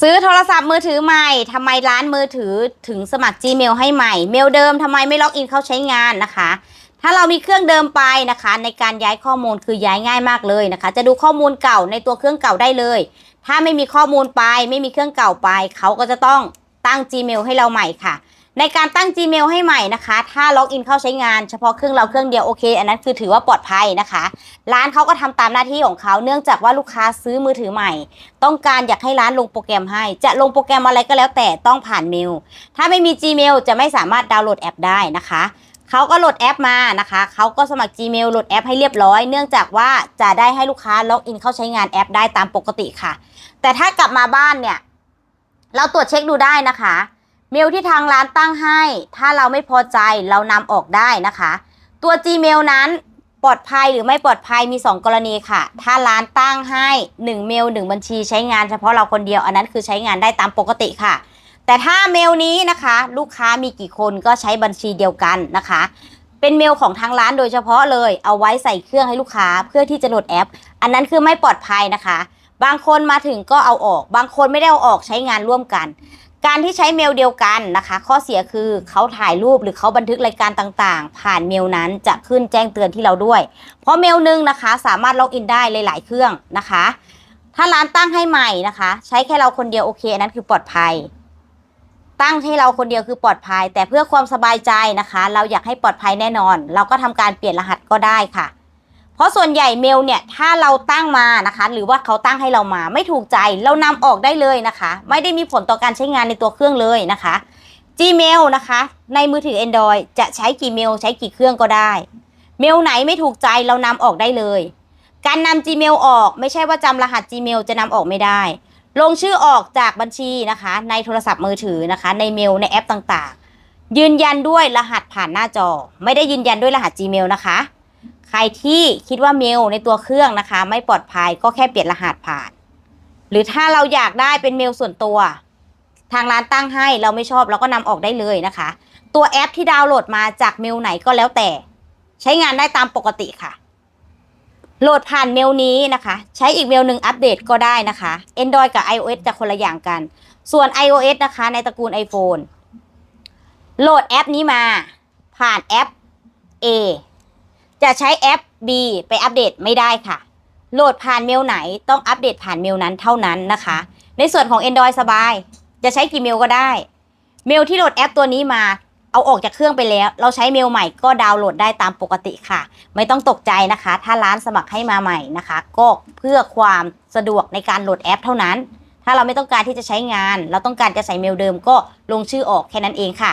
ซื้อโทรศัพท์มือถือใหม่ทำไมร้านมือถือถึงสมัคร Gmail ให้ใหม่ เมลเดิมทำไมไม่ล็อกอินเข้าใช้งานนะคะ ถ้าเรามีเครื่องเดิมไปนะคะ ในการย้ายข้อมูลคือย้ายง่ายมากเลยนะคะ จะดูข้อมูลเก่าในตัวเครื่องเก่าได้เลย ถ้าไม่มีข้อมูลไป ไม่มีเครื่องเก่าไป เขาก็จะต้องตั้ง Gmail ให้เราใหม่ค่ะ ในการตั้ง Gmail ให้ใหม่นะคะ ถ้าล็อกอินเข้าใช้งานเฉพาะเครื่องเราเครื่องเดียวโอเค อันนั้นคือถือว่าปลอดภัยนะคะ ร้านเขาก็ทำตามหน้าที่ของเขาเนื่องจากว่าลูกค้าซื้อมือถือใหม่ ต้องการอยากให้ร้านลงโปรแกรมให้ จะลงโปรแกรมอะไรก็แล้วแต่ต้องผ่านเมล ถ้าไม่มี Gmail จะไม่สามารถดาวน์โหลดแอปได้นะคะเขาก็โหลดแอปมานะคะ เขาก็สมัคร Gmail โหลดแอปให้เรียบร้อย เนื่องจากว่าจะได้ให้ลูกค้าล็อกอินเข้าใช้งานแอปได้ตามปกติค่ะ แต่ถ้ากลับมาบ้านเนี่ย เราตรวจเช็คดูได้นะคะ เมลที่ทางร้านตั้งให้ ถ้าเราไม่พอใจเรานำออกได้นะคะ ตัว Gmail นั้นปลอดภัยหรือไม่ปลอดภัยมี 2 กรณีค่ะ ถ้าร้านตั้งให้ 1 เมล 1 บัญชีใช้งานเฉพาะเราคนเดียวอันนั้นคือใช้งานได้ตามปกติค่ะ แต่ถ้าเมลนี้นะคะ ลูกค้ามีกี่คนก็ใช้บัญชีเดียวกันนะคะ เป็นเมลของทางร้านโดยเฉพาะเลยเอาไว้ใส่เครื่องให้ลูกค้าเพื่อที่จะโหลดแอป อันนั้นคือไม่ปลอดภัยนะคะ บางคนมาถึงก็เอาออก บางคนไม่ได้เอาออกใช้งานร่วมกัน การที่ใช้เมลเดียวกันนะคะ ข้อเสียคือเขาถ่ายรูปหรือเขาบันทึกรายการต่างๆ ผ่านเมลนั้นจะขึ้นแจ้งเตือนที่เราด้วย เพราะเมลหนึงนะคะ สามารถล็อกอินได้หลายๆเครื่องนะคะ ถ้าร้านตั้งให้ใหม่นะคะ ใช้แค่เราคนเดียวโอเคอันนั้นคือปลอดภัย ตั้งให้เราคนเดียวคือปลอดภัย แต่เพื่อความสบายใจนะคะ เราอยากให้ปลอดภัยแน่นอน เราก็ทำการเปลี่ยนรหัสก็ได้ค่ะ เพราะส่วนใหญ่เมลเนี่ยถ้าเราตั้งมานะคะ หรือว่าเขาตั้งให้เรามาไม่ถูกใจเรานำออกได้เลยนะคะ ไม่ได้มีผลต่อการใช้งานในตัวเครื่องเลยนะคะ Gmail นะคะ ในมือถือ Android จะใช้กี่เมลใช้กี่เครื่องก็ได้ เมลไหนไม่ถูกใจเรานำออกได้เลย การนำ Gmail ออกไม่ใช่ว่าจำรหัส Gmail จะนำออกไม่ได้ ลงชื่อออกจากบัญชีนะคะ ในโทรศัพท์มือถือนะคะ ในเมลในแอปต่างๆ ยืนยันด้วยรหัสผ่านหน้าจอ ไม่ได้ยืนยันด้วยรหัส Gmail นะคะ ใครที่คิดว่าเมลในตัวเครื่องนะคะ ไม่ปลอดภัยก็แค่เปลี่ยนรหัสผ่าน หรือถ้าเราอยากได้เป็นเมลส่วนตัว ทางร้านตั้งให้เราไม่ชอบเราก็นำออกได้เลยนะคะ ตัวแอปที่ดาวน์โหลดมาจากเมลไหนก็แล้วแต่ ใช้งานได้ตามปกติค่ะ โหลดผ่านเมลนี้นะคะ ใช้อีกเมลหนึ่งอัปเดตก็ได้นะคะ Android กับ iOS จะคนละอย่างกัน ส่วน iOS นะคะ ในตระกูล iPhone โหลดแอปนี้มาผ่านแอป A จะใช้แอป B ไปอัปเดตไม่ได้ค่ะ โหลดผ่านเมลไหนต้องอัปเดตผ่านเมลนั้นเท่านั้นนะคะ ในส่วนของ Android สบาย จะใช้กี่เมลก็ได้ เมลที่โหลดแอปตัวนี้มาเอาออกจากเครื่องไปแล้ว เราใช้เมลใหม่ก็ดาวน์โหลดได้ตามปกติค่ะ ไม่ต้องตกใจนะคะ ถ้าร้านสมัครให้มาใหม่นะคะ ก็เพื่อความสะดวกในการโหลดแอปเท่านั้น ถ้าเราไม่ต้องการที่จะใช้งาน เราต้องการจะใส่เมลเดิมก็ลงชื่อออกแค่นั้นเองค่ะ